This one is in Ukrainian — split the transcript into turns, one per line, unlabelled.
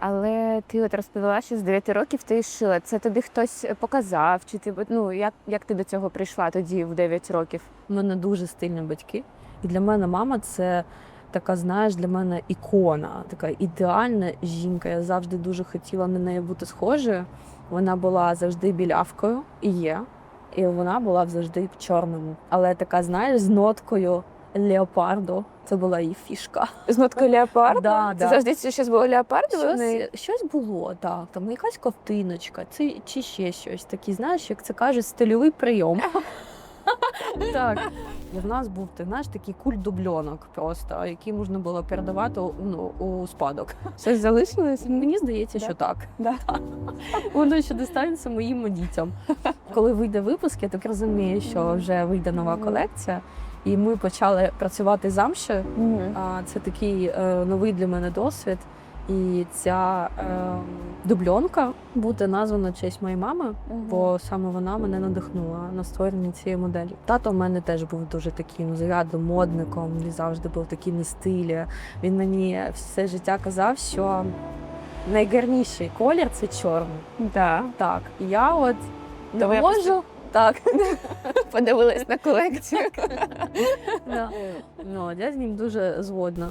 Але ти от розповіла, що з 9 років ти шила. Це тобі хтось показав? Чи ти ну як, як ти до цього прийшла тоді в 9 років?
У мене дуже стильні батьки. І для мене мама це така, знаєш, для мене ікона, така ідеальна жінка. Я завжди дуже хотіла на неї бути схожою. Вона була завжди білявкою і є. І вона була завжди в чорному. Але така, знаєш, з ноткою леопарду. Це була її фішка.
З ноткою леопарда?
Да,
Це
да.
завжди щось було леопардове?
Щось, щось було, так. Там якась ковтиночка, це, чи ще щось. Такий, знаєш, як це кажуть, стильовий прийом. Так. І в нас був ти знаєш, такий культ дубльонок просто, який можна було передавати ну, у спадок.
Щось залишилось?
Мені здається,
Да?
що так.
Да.
Воно ще достанеться моїм дітям. Коли вийде випуск, я так розумію, що вже вийде нова колекція. І ми почали працювати замше.
Мгм.
А, Це такий е, новий для мене досвід. І ця е, дубльонка буде названа в честь моєї мами, бо саме вона мене надихнула на створення цієї моделі. Тато в мене теж був дуже таким зарядом, модником. Він завжди був такий на стилі. Він мені все життя казав, що найгарніший колір це чорний.
Да.
Так, і я от не
Давай я.
Так.
Подивилась на колекцію.
Да. Ну, я з ним дуже згодна.